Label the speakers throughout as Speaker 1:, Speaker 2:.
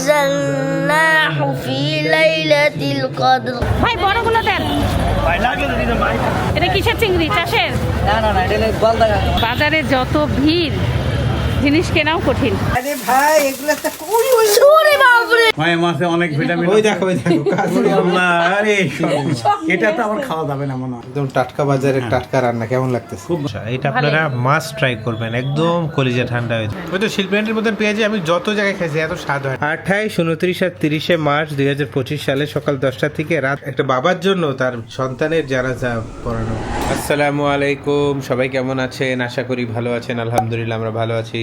Speaker 1: أنزلناه في ليلة القدر
Speaker 2: ভাই বড়গুলো দেন এটা কিসের চিংড়ি চাষের
Speaker 3: না না না এটা গলদা
Speaker 2: বাজারে যত ভিড় জিনিস কেনাও কঠিন
Speaker 3: আরে ভাই এগুলো তো ওই ওই
Speaker 1: ওরে বাপরে।
Speaker 4: মায়ের মাছে অনেক ভিটামিন
Speaker 5: ওই দেখো ওই দেখো
Speaker 4: আল্লাহ, আরে এটা তো আমার খাওয়া যাবে না মনে
Speaker 5: একদম টাটকা বাজারের টাটকা রান্না কেমন লাগতেছে?
Speaker 4: খুব
Speaker 6: এটা আপনারা মাস্ট ট্রাই করবেন একদম কলিজা ঠান্ডা হয়ে ওই তো শিল্পেন্টের মতন পেঁয়াজি আমি যত জায়গায় খেয়েছি এত স্বাদ হয়। আঠাইশ উনত্রিশ আর তিরিশে মার্চ দুই হাজার পঁচিশ সালে সকাল দশটা থেকে রাত একটা বাবার জন্য তার সন্তানের জানাজা পড়ানো। আসসালামু আলাইকুম সবাই কেমন আছেন? আশা করি ভালো আছেন আলহামদুলিল্লাহ আমরা ভালো আছি।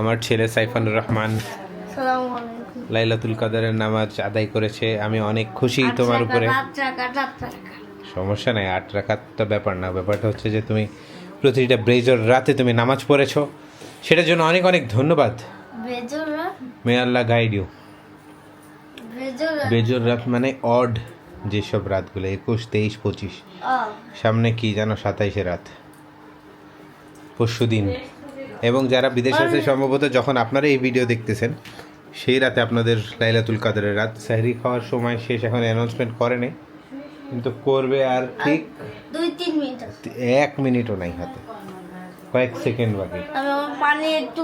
Speaker 6: আমার ছেলে সাইফানুর রহমান। লাইলাতুল কাদারের নামাজ আদায় করেছে। আমি অনেক খুশি তোমার উপরে। সমস্যা নাই আট রাখার তো ব্যাপার না। ব্যাপারটা হচ্ছে যে তুমি প্রতিটা ব্রেজর রাতে তুমি নামাজ পড়েছো। সেটার জন্য অনেক অনেক ধন্যবাদ। মে আল্লাহ গাইড ইউ
Speaker 1: বেজর রাত?
Speaker 6: মানে অড যেসব রাতগুলো একুশ তেইশ পঁচিশ। সামনে কি জানো? সাতাইশে রাত। পরশু দিন এবং যারা বিদেশে আছে সম্ভবত যখন আপনারা এই ভিডিও দেখতেছেন সেই রাতে আপনাদের লাইলাতুল কাদরের রাত। সাহরি খাওয়ার সময় শেষ এখন অ্যানাউন্সমেন্ট করেনি কিন্তু করবে আর ঠিক
Speaker 1: দুই তিন মিনিট
Speaker 6: এক মিনিটও নাই হাতে। কয়েক সেকেন্ড বাকি।
Speaker 1: পানি একটু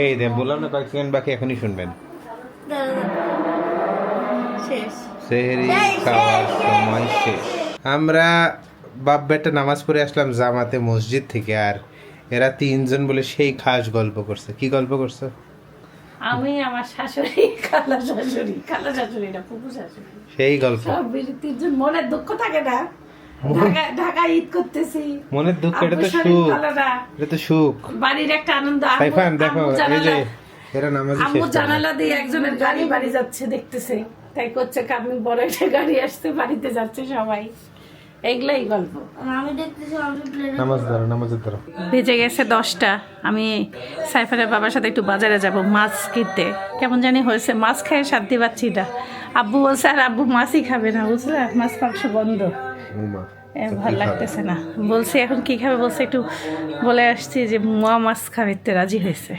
Speaker 6: এই দে বললাম না কয়েক সেকেন্ড বাকি এখনই শুনবেন। সেহরি খাওয়ার সময় শেষ। আমরা বাপ বেটা নামাজ পড়ে আসলাম জামাতে মসজিদ থেকে আর এরা তিনজন বলে সেই খাস গল্প করছে। কি গল্প করছে?
Speaker 2: আমি আমার শাশুড়ি খালা শাশুড়ি খালা শাশুড়ি না শাশুড়ি।
Speaker 6: সেই গল্প।
Speaker 2: সব তিনজন মনের দুঃখ থাকে না। ঢাকা ঈদ করতেছি।
Speaker 6: মনের দুঃখ এটা তো সুখ। এটা তো সুখ।
Speaker 2: বাড়ির একটা আনন্দ
Speaker 6: সাইফান দেখো এই যে এরা নামাজ
Speaker 2: আম্মু। জানালা দিয়ে একজনের গাড়ি বাড়ি যাচ্ছে দেখতেছে। তাই করছে কামি বড় একটা গাড়ি আসতে বাড়িতে যাচ্ছে সবাই। এগুলাই গল্প।
Speaker 6: নামাজ ধরো নামাজের ধরো।
Speaker 2: বেজে গেছে দশটা। আমি সাইফারের বাবার সাথে একটু বাজারে যাব মাছ কিনতে। কেমন জানি হয়েছে মাছ খেয়ে শান্তি পাচ্ছি না। আব্বু বলছে আর আব্বু মাছই খাবে না। বুঝলে মাছ মাংস বন্ধ। ভালো লাগতেছে না। বলছি এখন কি খাবে? বলছে একটু বলে আসছি যে মোয়া মাছ খাবে। তো রাজি হয়েছে।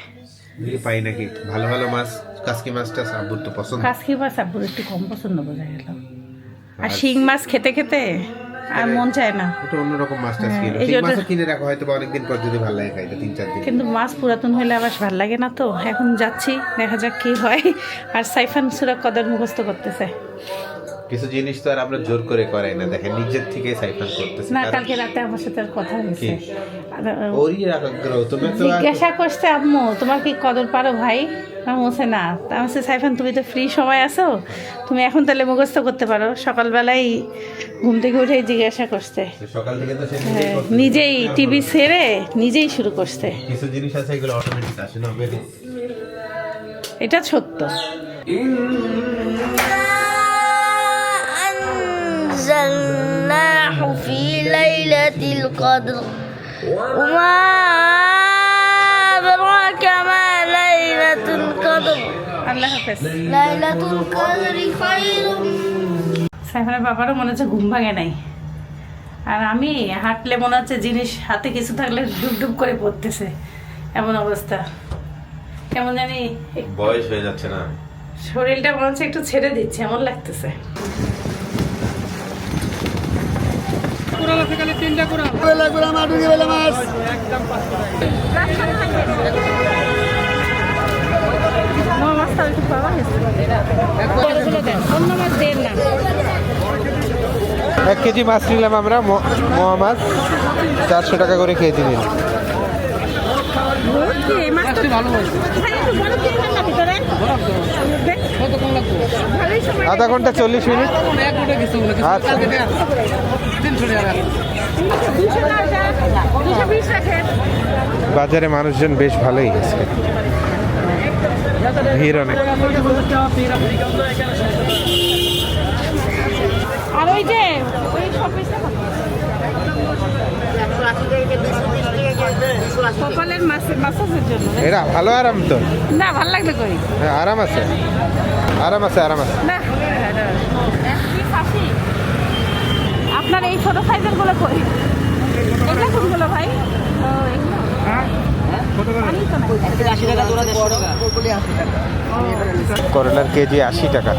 Speaker 6: পাই নাকি? ভালো ভালো মাছ কাসকি মাছটা আব্বুর তো পছন্দ।
Speaker 2: কাজকি মাছ আব্বুর একটু কম পছন্দ বোঝা গেল। আর শিং মাছ খেতে খেতে আর মন চায় না।
Speaker 6: ওটা অন্যরকম মাছটা
Speaker 2: হ্যাঁ,
Speaker 6: ছিল
Speaker 2: এই
Speaker 6: মাছও কিনে রাখা হয়তো পর যদি ভালো লাগে খাইতে তিন চার দিন।
Speaker 2: কিন্তু মাছ পুরাতন হলে আবার ভালো লাগে না তো। এখন যাচ্ছি দেখা যাক কি হয়। আর সাইফান সুরা কদর মুখস্থ করতেছে।
Speaker 6: কিছু জিনিস তো আর আমরা জোর করে করাই না। দেখেন নিজের থেকে সাইফান করতেছে।
Speaker 2: না কালকে রাতে আমার সাথে আর কথা হয়েছে।
Speaker 6: ওরই তুমি তো
Speaker 2: জিজ্ঞাসা করছে আম্মু তোমার কি কদর পারো ভাই? আমি বলছে না তা আমি বলছি, সাইফান তুমি তো ফ্রি সময় আছো তুমি এখন তাহলে মুখস্থ করতে পারো সকালবেলাই ঘুম থেকে উঠেই জিজ্ঞাসা করছে
Speaker 6: সকাল থেকে তো সে নিজেই
Speaker 2: হ্যাঁ,
Speaker 6: করতেছে।
Speaker 2: নিজেই টিভি ছেড়ে নিজেই শুরু করছে
Speaker 6: কিছু জিনিস আছে এগুলো অটোমেটিক আসে না বেরি
Speaker 2: এটা সত্য
Speaker 1: أنزلناه في ليلة القدر وما
Speaker 2: সাইফানের বাবারও মনে হচ্ছে ঘুম ভাঙে নাই। আর আমি হাঁটলে মনে হচ্ছে জিনিস হাতে কিছু থাকলে ডুব ডুব করে পড়তেছে। এমন অবস্থা। কেমন জানি
Speaker 6: বয়স হয়ে যাচ্ছে না।
Speaker 2: শরীরটা মনে হচ্ছে একটু ছেড়ে দিচ্ছে এমন লাগতেছে। তিনটা মাছ। একদম অন্য মাছ দেন না
Speaker 6: এক কেজি মাছ নিলাম আমরা মোয়া মাছ। চারশো টাকা করে কেজি নিন আধা ঘণ্টা চল্লিশ মিনিট। আচ্ছা। বাজারে মানুষজন বেশ ভালোই আছে ভিড় অনেক।
Speaker 2: আর ওই যে ওই? কপালের মাসাজের জন্য
Speaker 6: ভালো আরাম তো।
Speaker 2: না ভালো লাগবে কই?
Speaker 6: হ্যাঁ আরাম আছে। আরাম আছে আরাম আছে।
Speaker 2: না? আপনার এই ছোট সাইজেরগুলো কই? এগুলো কোনগুলো ভাই ও এগুলো
Speaker 3: আশি টাকা জোড়া দেড়শো টাকা পটলি আশি টাকা
Speaker 6: করলার কেজি আশি টাকা।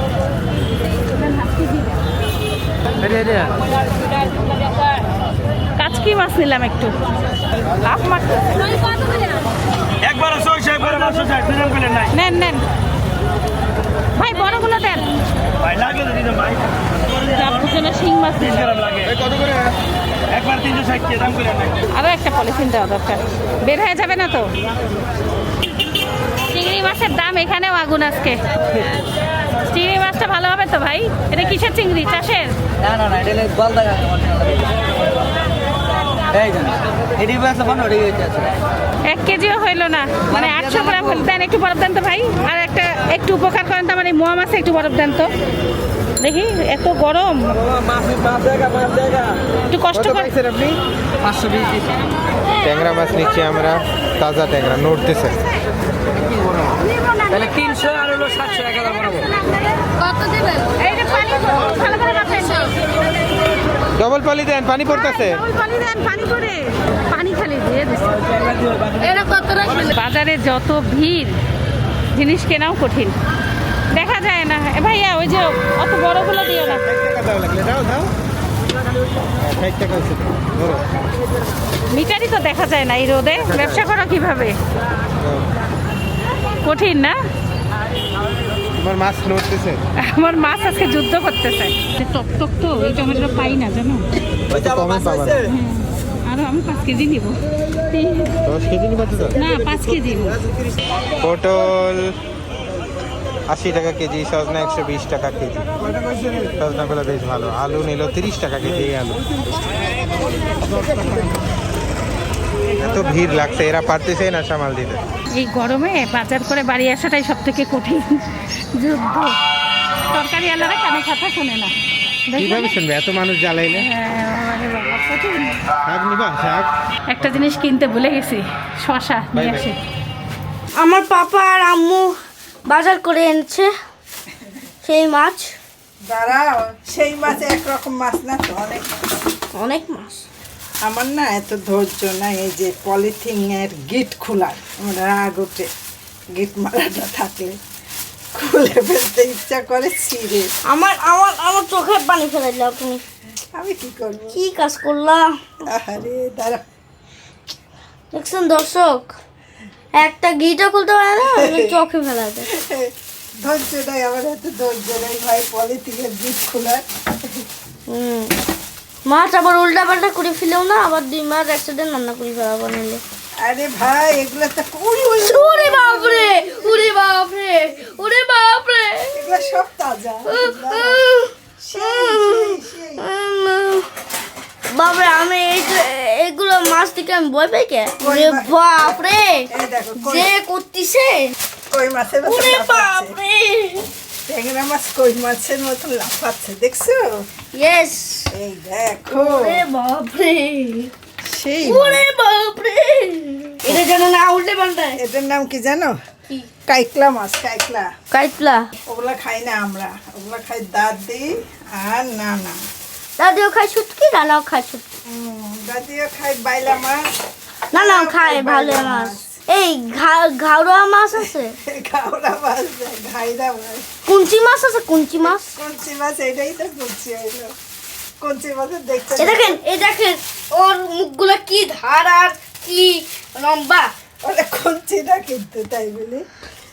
Speaker 2: কাচকি মাছ নিলাম একটু। লাভ মাছ
Speaker 4: একবার
Speaker 2: নেন নেন। ভাই বড়গুলো দেন।
Speaker 4: ভাই লাগলে তো ভাই।
Speaker 2: শিং মাছ
Speaker 4: কত করে?
Speaker 2: আরও একটা পলিথিন দেওয়া দরকার বের হয়ে যাবে না তো চিংড়ি মাছের দাম এখানেও আগুন আজকে চিংড়ি মাছটা ভালো হবে তো ভাই এটা কিসের চিংড়ি চাষের
Speaker 3: না না না এটা গলদা এই জান এটি আছে
Speaker 2: এক কেজিও হইল না। মানে আটশো গ্রাম হলে দেন একটু বরফ দেন তো ভাই। আর একটা একটু উপকার করেন তো আমার এই মোয়া মাছে একটু বরফ দেন তো। দেখি এত গরম। একটু কষ্ট
Speaker 6: কত
Speaker 2: করে
Speaker 6: আপনি?
Speaker 3: পাঁচশো
Speaker 6: ট্যাংরা মাছ নিচ্ছি আমরা তাজা ট্যাংরা নড়তেছে।
Speaker 3: তাহলে তিনশো আর হলো সাতশো এক হাজার
Speaker 6: ডবল পলি দেন পানি পড়তেছে।
Speaker 2: ওই পানি দেন পানি করে পানি খালি দিয়ে দিচ্ছে
Speaker 1: এটা কত রাখবেন
Speaker 2: বাজারে যত ভিড় জিনিস কেনাও কঠিন। দেখা যায় না। এ ভাইয়া ওই যে অত বড়গুলো দিও না। মিটারই তো দেখা যায় না এই রোদে। ব্যবসা করো কীভাবে? কঠিন না?
Speaker 6: তোমার মাছ নড়তেছে।
Speaker 2: আমার মাছ আজকে যুদ্ধ করতেছে। টক টক তো এই টমেটো পাই না জানো। আরও আমি পাঁচ কেজি নিব।
Speaker 6: দশ কেজি নিবা তো?
Speaker 2: না পাঁচ কেজি
Speaker 6: পটল আশি টাকা কেজি সজনা একশো বিশ টাকা কেজি। সজনাগুলো বেশ ভালো। আলু নিল তিরিশ টাকা কেজি আলু। এত ভিড় লাগছে এরা পারতেছে না সামাল দিতে।
Speaker 2: এই গরমে বাজার করে বাড়ি আসাটাই সব থেকে কঠিন যুদ্ধ। তরকারি আলাদা কানে কথা শোনে না?
Speaker 6: কীভাবে শুনবে এত মানুষ জ্বালাইলে?
Speaker 2: হ্যাঁ।
Speaker 6: শাক নিবা? শাক?
Speaker 2: একটা জিনিস কিনতে ভুলে গেছি শশা নিয়ে আসি।
Speaker 1: আমার পাপা আর আম্মু বাজার করে এনেছে সেই মাছ।
Speaker 7: দাঁড়াও সেই মাছ একরকম মাছ না তো? অনেক
Speaker 1: অনেক মাছ।
Speaker 7: আমার না এত ধৈর্য নাই এই যে পলিথিনের গিট খোলার আমার রাগ ওঠে গিট মারাটা থাকলে। খুলে ফেলতে ইচ্ছা করে ছিঁড়ে।
Speaker 1: আমার আমার আমার চোখে পানি ফেলে দিলাম তুমি।
Speaker 7: আমি কি করব?
Speaker 1: কি কাজ করলাম?
Speaker 7: আরে দাঁড়া
Speaker 1: দেখছেন দর্শক? একটা গিটা খুলতে পারে না চোখে ফেলা দেয়
Speaker 7: ধৈর্য নাই আমার এত ধৈর্য নেই ভাই পলিথিনের গিট খোলার।
Speaker 1: মাছ আবার উল্টা পাল্টা করে ফেলেও না আবার দুই মাছ একসাথে রান্না করে ফেলাবো নিলে
Speaker 7: আরে ভাই এগুলো তো উড়ি
Speaker 1: ওরে বাপরে ওরে বাপরে ওরে বাপরে।
Speaker 7: এগুলো সব তাজা।
Speaker 1: বাপরে আমি এগুলো মাছ থেকে আমি ভয় পাই কে? বাপরে যে করতিছে।
Speaker 7: কই মাছের মতো
Speaker 1: ওরে বাপরে।
Speaker 7: ট্যাংরা মাছ কই মাছের মতো লাফাচ্ছে দেখছ?
Speaker 1: ইয়েস
Speaker 7: এই দেখো।
Speaker 1: বাপরে।
Speaker 7: সেই
Speaker 1: এটা যেন না উল্টে পাল্টায়
Speaker 7: এটার নাম কি জানো?
Speaker 1: কি?
Speaker 7: কাইকলা মাছ কাইকলা।
Speaker 1: কাইটলা
Speaker 7: ওগুলা খাই না আমরা। ওগুলা খাই দাদি আর না না
Speaker 1: দাদিও খায় শুটকি নানাও খায় শুটকি
Speaker 7: দাদিও খাই বাইলা মাছ।
Speaker 1: না না খায় ভালো মাছ। এই ঘাওড়া মাছ আছে?
Speaker 7: ঘাওড়া মাছ ঘাইরা মাছ।
Speaker 1: কুঞ্চি মাছ আছে? কুঞ্চি মাছ?
Speaker 7: কঞ্চি মাছ এটাই তো কঞ্চি হইল। কঞ্চি মাছের দেখতে
Speaker 1: দেখেন এই দেখেন। ওর মুখগুলো কি ধার আর কি লম্বা?
Speaker 7: ওটা কঞ্চি না কিন্তু তাই বলি।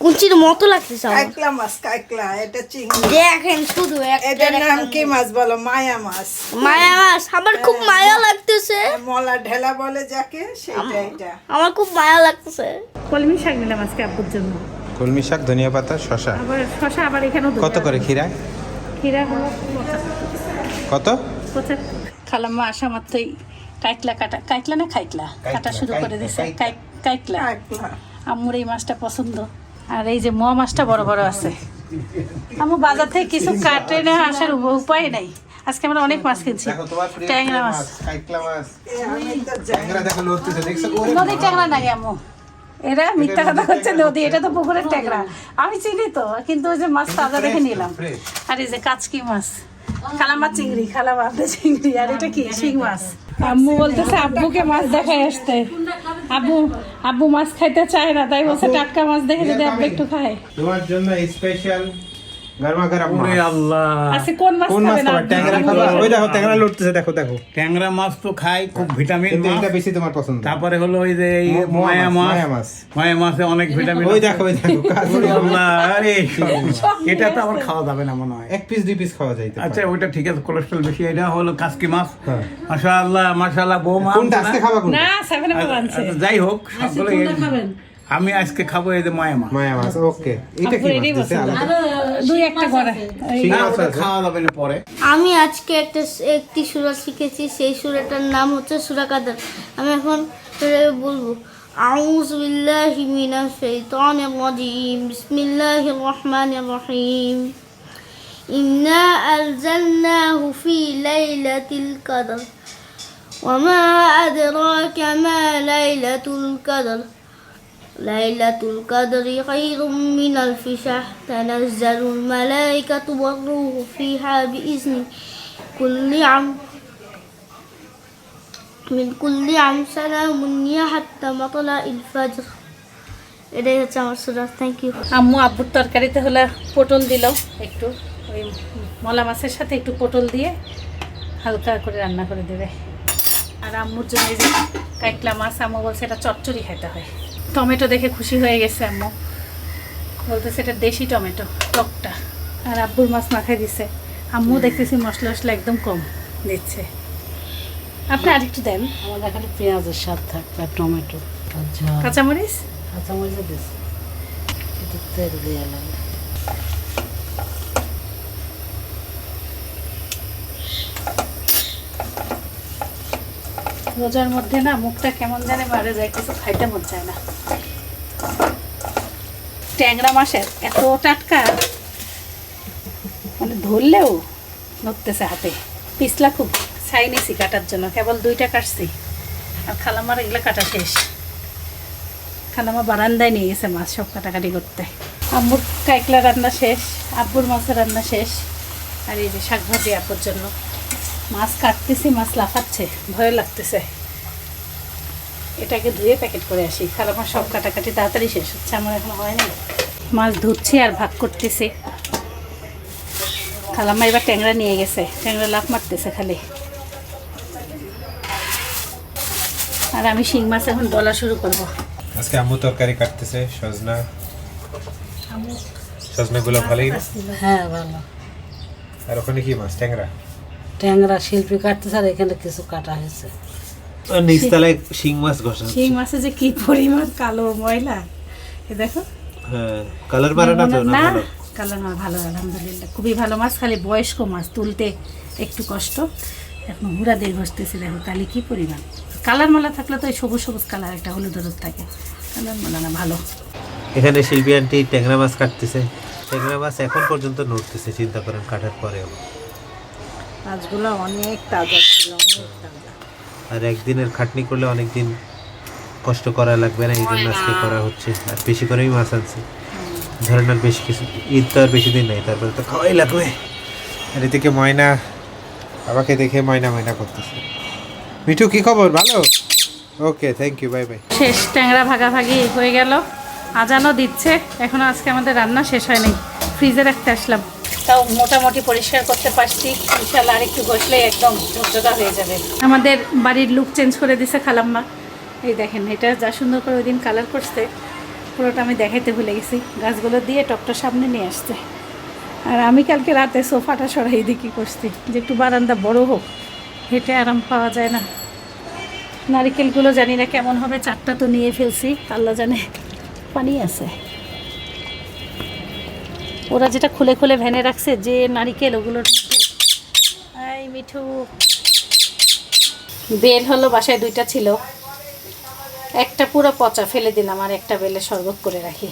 Speaker 1: কুঞ্চির মতো লাগতেছে আমার
Speaker 7: কাইকলা মাছ কাকলা এটা চিংড়ি।
Speaker 1: দেখেন শুধু
Speaker 7: এটার নাম কি মাছ বলো? মায়া মাছ।
Speaker 1: মায়া মাছ। আমার খুব মায়া লাগতেছে।
Speaker 7: মলা ঢেলা বলে যাকে সেটা এটা।
Speaker 1: আমার খুব মায়া লাগতেছে।
Speaker 2: কলমি শাক নিলাম আজকে আব্বুর জন্য।
Speaker 6: কলমি শাক ধনিয়া পাতা শশা
Speaker 2: আবার শশা আবার এখানেও
Speaker 6: কত করে খিরা
Speaker 2: ক্ষীরা? হলো
Speaker 6: কত?
Speaker 2: খালাম্মা আসা মাত্রই কাইকলা কাটা কাইকলা না খাইকলা কাটা শুরু করে দিছে কাই- কাইকলা আম্মুর এই মাছটা পছন্দ। আর এই যে মোয়া মাছটা বড় বড় আছে। আম্মু বাজার থেকে কিছু কাটে না আসার উপায় নাই। আজকে আমরা অনেক মাছ কিনছি।
Speaker 6: দেখো তোমার প্রিয়
Speaker 2: ট্যাংরা মাছ।
Speaker 7: আমি
Speaker 2: নদীর ট্যাংরা নাই আম্মু। এরা মিথ্যা কথা হচ্ছে নদী এটা তো পুকুরের ট্যাংরা। আমি চিনি তো কিন্তু ওই যে মাছ তাজা দেখে নিলাম। আর এই যে কাচকি মাছ খালামা চিংড়ি খালামা চিংড়ি আর এটা কি? শিং মাছ। আম্মু বলতেছে, আব্বুকে মাছ দেখাই আসতে। আব্বু আব্বু মাছ খাইতে চায় না, তাই বলছে, টাটকা মাছ দেখে যদি আব্বু একটু খায়।
Speaker 6: তোমার জন্য স্পেশাল গরমা গরম
Speaker 4: ওরে আল্লাহ।
Speaker 2: আচ্ছা কোন মাছ
Speaker 6: কোন মাছ
Speaker 2: খাবেন
Speaker 6: ট্যাংরা খাবার ওই দেখো ট্যাংরা লড়তেছে দেখো দেখো।
Speaker 4: ট্যাংরা মাছ তো খাই খুব ভিটামিন মাছ।
Speaker 6: এটা বেশি তোমার পছন্দ।
Speaker 4: তারপরে হলো ওই যে এই
Speaker 6: মায়া মাছ,
Speaker 4: মাছ।
Speaker 6: মায়া মাছ।
Speaker 4: মায়া মাছে অনেক ভিটামিন
Speaker 6: ওই দেখো ওই দেখো
Speaker 4: ওরে আল্লাহ, আরে এটা তো আবার খাওয়া যাবে না মনে হয়।
Speaker 6: এক পিস দুই পিস খাওয়া যায়
Speaker 4: আচ্ছা ওইটা ঠিক আছে কোলেস্ট্রল বেশি এটা হলো কাসকি মাছ।
Speaker 6: হ্যাঁ।
Speaker 4: মাশাআল্লাহ মাশাআল্লাহ বৌমা
Speaker 6: কোনটা আজকে খাবা কোনটা?
Speaker 2: না সেভেন আনছে
Speaker 4: আচ্ছা, যাই হোক সবগুলো আমি আজকে খাবো এই যে মায়া মাছ
Speaker 6: মায়া মাছ ওকে এটা কি
Speaker 2: আপুর
Speaker 6: মাছ
Speaker 2: এটাই
Speaker 6: দিছে
Speaker 2: পছন্দ।
Speaker 6: আলাদা
Speaker 2: দুই একটা করে এই
Speaker 4: না,
Speaker 6: মাছ
Speaker 4: ওটা
Speaker 6: আছে?
Speaker 4: খাওয়া যাবে না পরে
Speaker 1: আমি আজকে একটা একটি সুরা শিখেছি সেই সুরাটার নাম হচ্ছে সুরা কাদার আমি এখন সেটা বলবো أعوذ بالله من الشيطان الرجيم بسم الله الرحمن الرحيم إنا أنزلناه في ليلة القدر وما أدراك ما ليلة القدر লাইলাতুল কাদরি খায়রুম মিনাল ফিসাহ তানাজ্জালুল মালাইকাতু ওয়ার-রূহু ফিহা বিইzni কুল্লি আম মিন কুল্লি আম সালামুন ইয়া হাত্তা মাতলা'িল ফাজর এটাই হচ্ছে আমার সুরা থ্যাংক ইউ
Speaker 2: আম্মু আব্বুর তরকারিতে হলো পটল দিল, একটু ওই মলা মাছের সাথে একটু পটল দিয়ে হালকা করে রান্না করে দেবে। আর আম্মুর জন্য এই যে কাইকলা মাছ, আম্মু বলছে এটা চচ্চড়ি খেতে হয়। টমেটো দেখে খুশি হয়ে গেছে আম্মু। বলতেছে এটা দেশি টমেটো টকটা। আর আব্বুর মাছ মাখাই দিছে। আম্মু দেখতেছি মশলা মশলা একদম কম দিচ্ছে। আপনি আরেকটু দেন।
Speaker 8: আমাদের এখানে পেঁয়াজের স্বাদ থাকবে আর টমেটো।
Speaker 2: কাঁচামরিচ?
Speaker 8: কাঁচামরিচ দিচ্ছে তেল দেওয়া লাগে।
Speaker 2: রোজার মধ্যে না মুখটা কেমন জানে বাড়ে যায় কিছু খাইতে মন চায় না। ট্যাংরা মাছের এত টাটকা মানে ধরলেও নড়তেছে হাতে। পিছলা খুব ছাই নিছি কাটার জন্য, কেবল দুইটা কাটছি। আর খালামার এগুলো কাটা শেষ। খালামা বারান্দায় নিয়ে গেছে মাছ সব কাটাকাটি করতে। আম্মুর কাইকলা রান্না শেষ, আব্বুর মাছের রান্না শেষ। আর এই যে শাক ভাজি আপুর জন্য। মাছ কাটতেছি মাছ লাফাচ্ছে ভয় লাগতেছে। এটাকে ধুয়ে প্যাকেট করে আসি। খারাপ আমার সব কাটাকাটি তাড়াতাড়ি শেষ হচ্ছে আমার এখন হয় না মাছ ধুচ্ছি আর ভাগ করতেছি। খালাম্মা এবার ট্যাংরা নিয়ে গেছে। ট্যাংরা লাফ মারতেছে খালি। আর আমি শিং মাছ এখন বলা শুরু করব।
Speaker 6: আজকে আম্মু তরকারি কাটতেছে সজনা। সজনা গুলো ভালোই
Speaker 8: হ্যাঁ ভালো।
Speaker 6: আর ওখানে কি মাছ? ট্যাংরা?
Speaker 8: ট্যাংরা শিল্পী কাটতেছে আর এখানে কিছু কাটা হয়েছে।
Speaker 6: নিচতলায় শিং মাছ ঘষা
Speaker 2: শিং মাছে যে কি পরিমাণ কালো ময়লা এ দেখো।
Speaker 6: হ্যাঁ কালার বাড়ে না তো না
Speaker 2: না না ভালো আলহামদুলিল্লাহ। খুবই ভালো মাছ খালি বয়স্ক মাছ তুলতে একটু কষ্ট। এখন হুড়া দিয়ে ঘষতেছি দেখো তাহলে কি পরিমাণ। কালার মালা থাকলে তো সবুজ সবুজ কালার একটা হলুদ হলুদ থাকে। কালার মালা না ভালো।
Speaker 6: এখানে শিল্পী আন্টি ট্যাংরা মাছ কাটতেছে। ট্যাংরা মাছ এখন পর্যন্ত নড়তেছে চিন্তা করেন কাটার পরেও।
Speaker 7: মাছগুলো অনেক তাজা ছিল অনেক তাজা।
Speaker 6: আর একদিনের খাটনি করলে অনেক দিন কষ্ট করা লাগবে না এই জন্য আজকে করা হচ্ছে। আর বেশি করেই মাছ আনছে। ধরেন আর বেশি কিছু ঈদ তো আর বেশি দিন নাই তারপরে তো খাওয়াই লাগবে। আর এদিকে ময়না বাবাকে দেখে ময়না ময়না করতেছে। মিঠু কি খবর? ভালো? Okay thank you bye bye
Speaker 2: শেষ ট্যাংরা ভাগাভাগি হয়ে গেল। আজানও দিচ্ছে। এখনও আজকে আমাদের রান্না শেষ হয়নি। ফ্রিজে রাখতে আসলাম। তাও মোটামুটি পরিষ্কার করতে পারছি। ইনশাল্লাহ আরেকটু বসলে একদম ঝকঝকা হয়ে যাবে। আমাদের বাড়ির লুক চেঞ্জ করে দিছে খালাম্মা। এই দেখেন, এটা যা সুন্দর করে ওই দিন কালার করছে, পুরোটা আমি দেখাইতে ভুলে গেছি। গাছগুলো দিয়ে টপটা সামনে নিয়ে আসছে। আর আমি কালকে রাতে সোফাটা সরাই দিকে করছি, যে একটু বারান্দা বড় হোক, হেঁটে আরাম পাওয়া যায় না। নারিকেলগুলো জানি না কেমন হবে, চারটা তো নিয়ে ফেলছি, আল্লাহ জানে, পানি আছে। ওরা যেটা খুলে খুলে ভ্যানে রাখছে, যে নারিকেল, ওগুলোর এই মিঠু। বেল হলো, বাসায় দুইটা ছিল। একটা পুরো পচা, ফেলে দিলাম, আর একটা বেলে শরবত করে রাখি।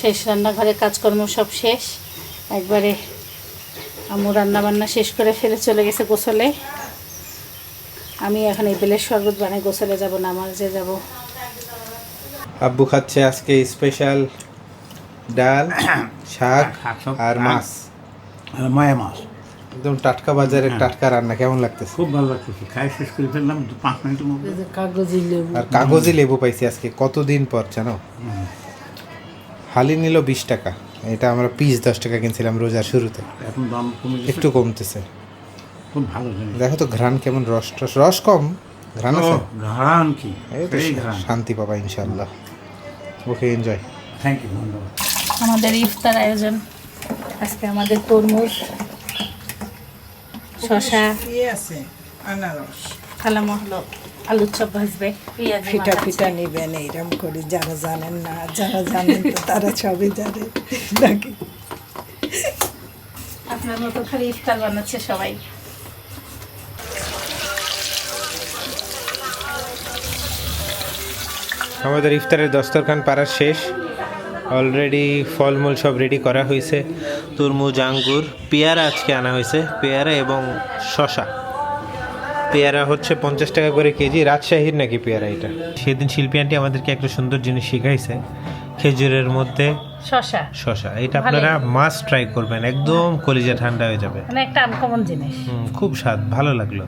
Speaker 2: শেষ রান্নাঘরের কাজকর্ম সব শেষ। একবারে আমু রান্না বান্না শেষ করে ফেলে চলে গেছে গোসলে। আমি এখন এই বেলের শরবত বানাই, গোসলে যাব, নামাজে যাব।
Speaker 6: আব্বু খাচ্ছে আজকে স্পেশাল ডাল শাক আর মাছ।
Speaker 4: মায়া মাছ।
Speaker 5: একদম টাটকা বাজারের টাটকা রান্না কেমন লাগতেছে?
Speaker 4: খুব ভালো লাগতেছে। খাই শেষ করে ফেললাম পাঁচ মিনিটের মধ্যে।
Speaker 8: কাগজি লেবু।
Speaker 5: আর কাগজি লেবু পাইছি আজকে কতদিন পর জানো? হালি নিল বিশ টাকা এটা আমরা পিস দশ টাকা কিনছিলাম রোজার শুরুতে।
Speaker 4: এখন দাম কমে
Speaker 5: একটু কমতেছে।
Speaker 4: খুব ভালো
Speaker 5: দেখো তো ঘ্রাণ কেমন রস টস রস কম? ঘ্রাণ আছে?
Speaker 4: ও, ঘ্রাণ কি?
Speaker 5: শান্তি পাবা ইনশাল্লাহ ওকে এনজয়
Speaker 4: থ্যাংক ইউ ধন্যবাদ।
Speaker 2: আমাদের ইফতার আয়োজন। আজকে আমাদের তরমুজ শশা
Speaker 7: ইয়ে আছে আনারস।
Speaker 2: খালামো হলো আলুর চপ ভাজবে। পেঁয়াজ
Speaker 7: ফিটা ফিটা নিবেন এইরকম করে যারা জানেন না যারা জানেন তো তারা সবই জানে। নাকি?
Speaker 2: আপনার মতো খালি ইফতার বানাচ্ছে সবাই।
Speaker 6: আমাদের ইফতারের দস্তরখান পাড়া শেষ। অলরেডি ফলমূল সব রেডি করা হয়েছে। তরমুজ আঙ্গুর পেয়ারা আজকে আনা হয়েছে। পেয়ারা এবং শশা পেয়ারা হচ্ছে পঞ্চাশ টাকা করে কেজি। রাজশাহীর নাকি পেয়ারা এটা? সেদিন শিল্পী আন্টি আমাদেরকে একটা সুন্দর জিনিস শিখাইছে। খেজুরের মধ্যে
Speaker 2: শশা
Speaker 6: শশা এটা আপনারা মাস্ট ট্রাই করবেন। একদম কলিজা ঠান্ডা হয়ে যাবে।
Speaker 2: মানে একটা আনকমন জিনিস।
Speaker 6: খুব স্বাদ ভালো লাগল।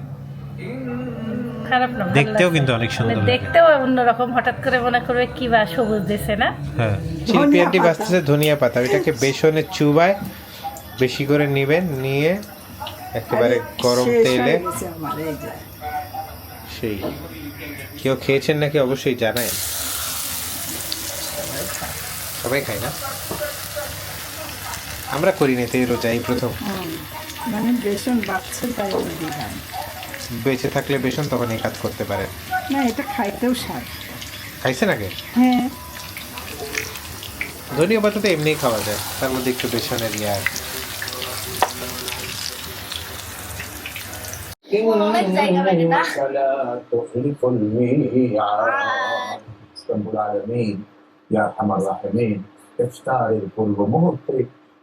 Speaker 2: খারাপ না
Speaker 6: দেখতেও কিন্তু অনেক সুন্দর
Speaker 2: মানে
Speaker 6: লাগে।
Speaker 2: দেখতেও অন্যরকম হঠাৎ করে মনে করবে কি বা সবুজ দিছে না?
Speaker 6: হ্যাঁ। শিল্পী আন্টি বাঁচতেছে ধনিয়া পাতা। ওইটাকে বেসনে চুবায় বেশি করে নেবেন নিয়ে একেবারে গরম তেলে
Speaker 7: হয়ে
Speaker 6: সেই। কেউ খেয়েছেন নাকি? অবশ্যই জানায়। সবাই খায় না? আমরা করি না এই রোজা এই প্রথম
Speaker 7: মানে বেসন বাচ্চা তাই
Speaker 6: বেঁচে থাকলে বেসন তখন এই কাজ করতে পারে
Speaker 7: না এটা খাইতেও স্বাদ
Speaker 6: খাইছে নাকি
Speaker 7: হ্যাঁ
Speaker 6: ধনিয়া পাতা তো এমনিই খাওয়া যায় তার মধ্যে একটু বেসনের ইয়ে আছে
Speaker 1: অনেক জায়গা পেটে না
Speaker 9: تخلف الميعاد رب العالمين يا ارحم الراحمين ইফতারের পূর্ব মুহূর্তে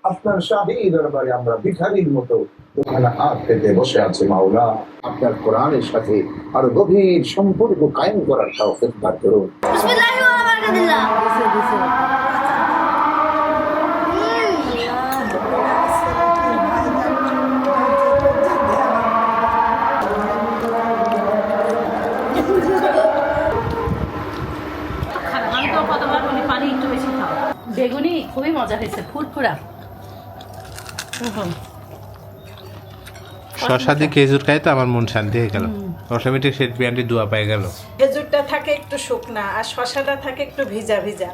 Speaker 9: আপনার শাহী দরবারে আমরা ভিখারির মতো দুখানা হাত পেতে বসে আছি মাওলা। আপনার কোরআনের সাথে আরও গভীর সম্পর্ক কায়েম করার তৌফিক দান করুন।
Speaker 2: বেগুনি খুবই মজা হয়েছে ফুরফুরা।
Speaker 6: শশা দিয়ে খেজুর খাই তো আমার মন শান্তি হয়ে গেল। অটোমেটিক শিল্পী আন্টি দোয়া পেয়ে গেল।
Speaker 7: খেজুরটা থাকে একটু শুকনা আর শশাটা থাকে একটু ভিজা ভিজা।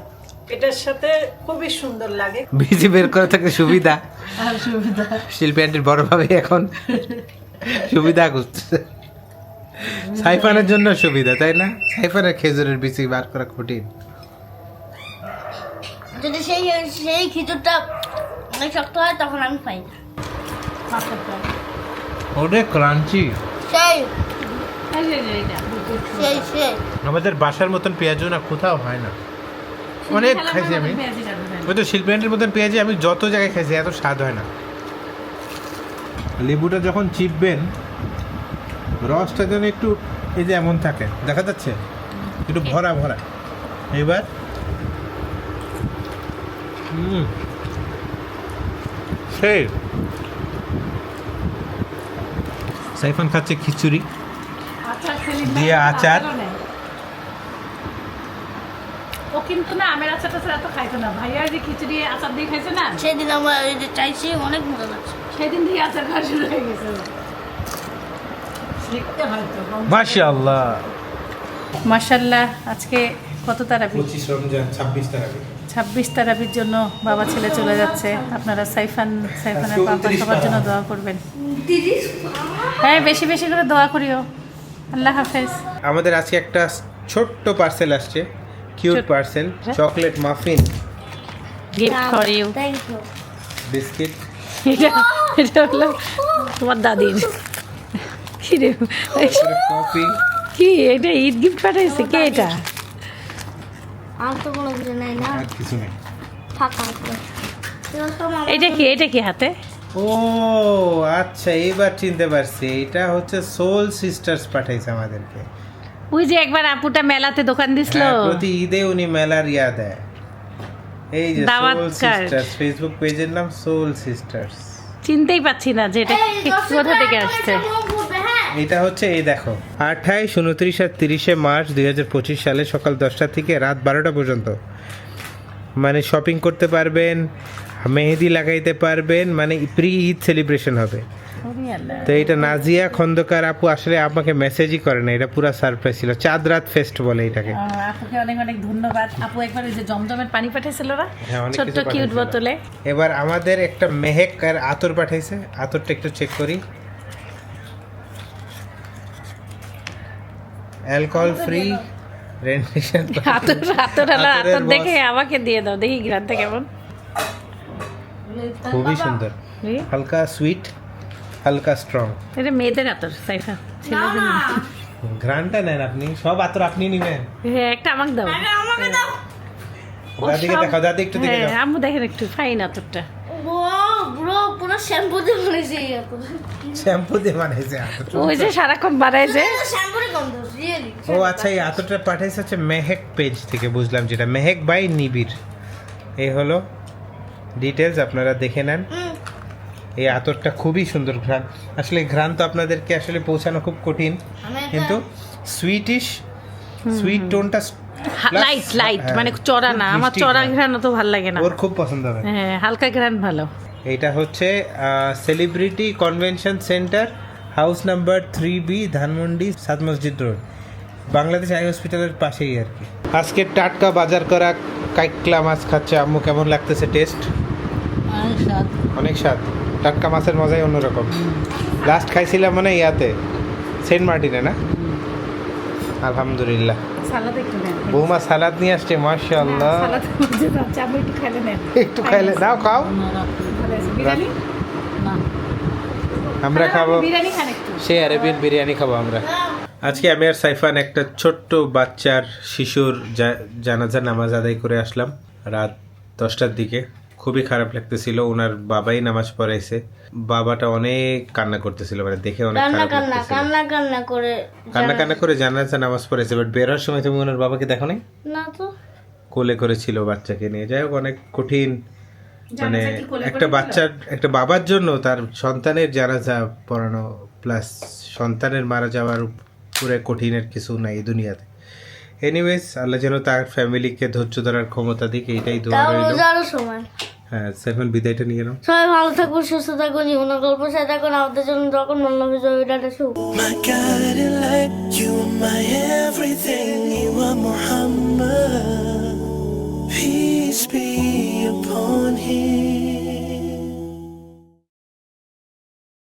Speaker 7: এটার সাথে খুবই সুন্দর লাগে।
Speaker 6: বিজি বের করে থাকলে সুবিধা। সুবিধা। শিল্পী আন্টির বড় ভাবে এখন সুবিধা খুঁজতেছে। সাইফানের জন্য সুবিধা তাই না? সাইফানের খেজুরের বিচি বার করা কঠিন।
Speaker 1: যদি সেই সেই খিচুড়টা অনেক শক্ত হয় তখন আমি পাই না।
Speaker 6: ওরে ক্রাঞ্চি।
Speaker 1: সেই। সেই সেই।
Speaker 6: আমাদের বাসার মতন পেঁয়াজও না কোথাও হয় না। অনেক খাইছি আমি। ওই তো শিল্পী আন্টির মতন পেঁয়াজি আমি যত জায়গায় খাইছি এত স্বাদ হয় না। লেবুটা যখন চিপবেন রসটা যেন একটু এই যে এমন থাকে দেখা যাচ্ছে? একটু ভরা ভরা। এবার হুম। সেই সাইফান খাচ্ছে খিচুড়ি। দিয়ে আচার।
Speaker 2: ও কিন্তু না আমের আচার টাচার এত খাইতো না। ভাইয়া যে খিচুড়ি আচার দিয়ে খাইছে না?
Speaker 1: সেদিন আমরা ওই যে চাইছি অনেক মজা লাগছে।
Speaker 2: সেদিন দিয়ে আচার খাওয়া শুরু হয়ে গেছে। শিখতে হয়তো আজকে কত তারাবি
Speaker 6: পঁচিশ রমজান ছাব্বিশ তারিখে
Speaker 2: ছাব্বিশ তারাবির জন্য বাবা ছেলে চলে যাচ্ছে। আপনারা সাইফান সাইফানের পাপা সবার জন্য দোয়া করবেন। হ্যাঁ বেশি বেশি করে দোয়া করিও। আল্লাহ হাফেজ।
Speaker 6: আমাদের আজকে একটা ছোট্ট পার্সেল আসছে। Cute parcel chocolate
Speaker 2: muffin gift for
Speaker 1: you you
Speaker 6: biscuit
Speaker 2: এটা এটা হলো তোমার দাদির। কি রে
Speaker 6: কফি
Speaker 2: কি এটা ঈদ গিফট পাঠাইছে? কে এটা?
Speaker 1: আর তো কোনো কিছু নাই না?
Speaker 6: আর কিছু নেই।
Speaker 1: ফাঁকা
Speaker 2: এটা কি এটা কি হাতে?
Speaker 6: ও আচ্ছা এইবার চিনতে পারছি। এটা হচ্ছে সোল সিস্টার্স পাঠাইছে আমাদেরকে।
Speaker 2: ওই যে একবার আপুটা মেলাতে দোকান দিছিল।
Speaker 6: হ্যাঁ, প্রতি ঈদে উনি মেলার ইয়া দেয়। এই যে সোল সিস্টার্স ফেসবুক পেজের নাম সোল সিস্টার্স
Speaker 2: চিনতেই পাচ্ছি না যে এটা কোথা থেকে আসছে।
Speaker 6: এটা হচ্ছে এই দেখো। আঠাইশ উনত্রিশ আর তিরিশে মার্চ দুই হাজার পঁচিশ সালে সকাল দশটা থেকে রাত বারোটা পর্যন্ত। মানে শপিং করতে পারবেন মেহেদি লাগাইতে পারবেন মানে প্রি ঈদ সেলিব্রেশন হবে। তো এটা নাজিয়া খন্দকার আপু আসলে আমাকে মেসেজই করে না এটা পুরো সারপ্রাইজ ছিল। চাঁদ রাত ফেস্ট বলে এটাকে।
Speaker 2: আপুকে অনেক অনেক ধন্যবাদ। আপু একবার ওই যে জমজমের পানি পাঠিয়েছিল না?
Speaker 6: হ্যাঁ,
Speaker 2: ছোট্ট কিউট বোতলে।
Speaker 6: এবার আমাদের একটা মেহেক আর আতর পাঠাইছে। আতরটা একটু চেক করি। অ্যালকোহল ফ্রি রেন্টেশন
Speaker 2: আতর আতর আলা আতর দেখে আমাকে দিয়ে দাও দেখি গ্রানটা কেমন।
Speaker 6: খুবই সুন্দর। হালকা সুইট হালকা স্ট্রং।
Speaker 2: এটা মেয়েদের আতর সাইফা। ছেলেদের না।
Speaker 6: নেন আপনি সব আতর আপনি নিবেন।
Speaker 2: হ্যাঁ একটা আমাকে দাও।
Speaker 1: আমাকে দাও।
Speaker 6: দাদিকে দেখাও দাদি একটু দেখে
Speaker 2: হ্যাঁ
Speaker 6: দাও
Speaker 2: আম্মু দেখেন একটু ফাইন আতরটা
Speaker 1: ও ব্রো পুরো শ্যাম্পু দিয়ে বানিয়েছে
Speaker 6: শ্যাম্পু দিয়ে বানাইছে
Speaker 2: ওই যে সারাক্ষণ বাড়ায় যে
Speaker 1: শ্যাম্পুরে গন্ধ রিয়েলি
Speaker 6: ও আচ্ছা এই আতরটা পাঠাইছে হচ্ছে মেহেক পেজ থেকে বুঝলাম যেটা। মেহেক বাই নিবির এই হলো ডিটেলস আপনারা দেখে নেন। এই আতরটা খুবই সুন্দর ঘ্রাণ। আসলে ঘ্রাণ তো আপনাদেরকে আসলে পৌঁছানো খুব কঠিন কিন্তু সুইটিশ সুইট টোনটা
Speaker 2: লাইট লাইট মানে চড়া না আমার চড়া ঘ্রাণ। তো ভালো লাগে না।
Speaker 6: ওর খুব পছন্দ হবে।
Speaker 2: হ্যাঁ হালকা ঘ্রাণ ভালো।
Speaker 6: এটা হচ্ছে celebrity convention centre house number three B Dhanmondi সাত মসজিদ রোড বাংলাদেশ আই হসপিটালের পাশেই আর কি। আজকে টাটকা বাজার করা কাইকলা মাছ খাচ্ছে আম্মু কেমন লাগতেছে টেস্ট অনেক স্বাদ। টাটকা মাছের মজাই অন্যরকম। লাস্ট খাইছিলাম মানে ইয়াতে সেন্ট মার্টিনে না? আলহামদুলিল্লাহ।
Speaker 2: সালাদ
Speaker 6: বৌমা সালাদ নিয়ে আসছে
Speaker 2: আপনি একটু খাইলে
Speaker 6: নাও খাও। আমরা খাব
Speaker 2: বিরিয়ানি খান একটু।
Speaker 6: সেই আরেবিয়ান বিরিয়ানি খাব আমরা। আজকে আমি আর সাইফান একটা ছোট্ট বাচ্চার শিশুর জানাজা নামাজ আদায় করে আসলাম রাত দশটার দিকে। খুবই খারাপ লাগতেছিল ওনার বাবাই নামাজ পড়াইছে। বাবাটা অনেক কান্না করতেছিল মানে দেখে অনেক
Speaker 1: কান্না
Speaker 6: খারাপ
Speaker 1: কান্না
Speaker 6: লাগতেছিল।
Speaker 1: কান্না কান্না করে
Speaker 6: কান্না কান্না করে জানাজা নামাজ পড়েছে বাট বের হওয়ার সময় তুমি ওনার বাবাকে দেখো নাই?
Speaker 1: না তো।
Speaker 6: কোলে করেছিল বাচ্চাকে নিয়ে। যাই হোক অনেক কঠিন মানে একটা বাচ্চার একটা বাবার জন্য তার সন্তানের জানাজা পড়ানো প্লাস সন্তানের মারা যাওয়ার পুরো কঠিনের কিছু নাই এই দুনিয়াতে। এনিওয়েজ আল্লাহ যেন তার ফ্যামিলিকে ধৈর্য ধরার ক্ষমতা দিক এইটাই দোয়া রইল। হ্যাঁ সেভেন বিদায়টা নিয়ে নাও।
Speaker 1: সবাই ভালো থাকুন সুস্থ থাকুন জীবনের গল্প সাথে থাকুন আমাদের জন্য যখন মন ভিডিওটা শুভ
Speaker 10: My guiding light, you are my everything, you are Muhammad. Peace be upon him.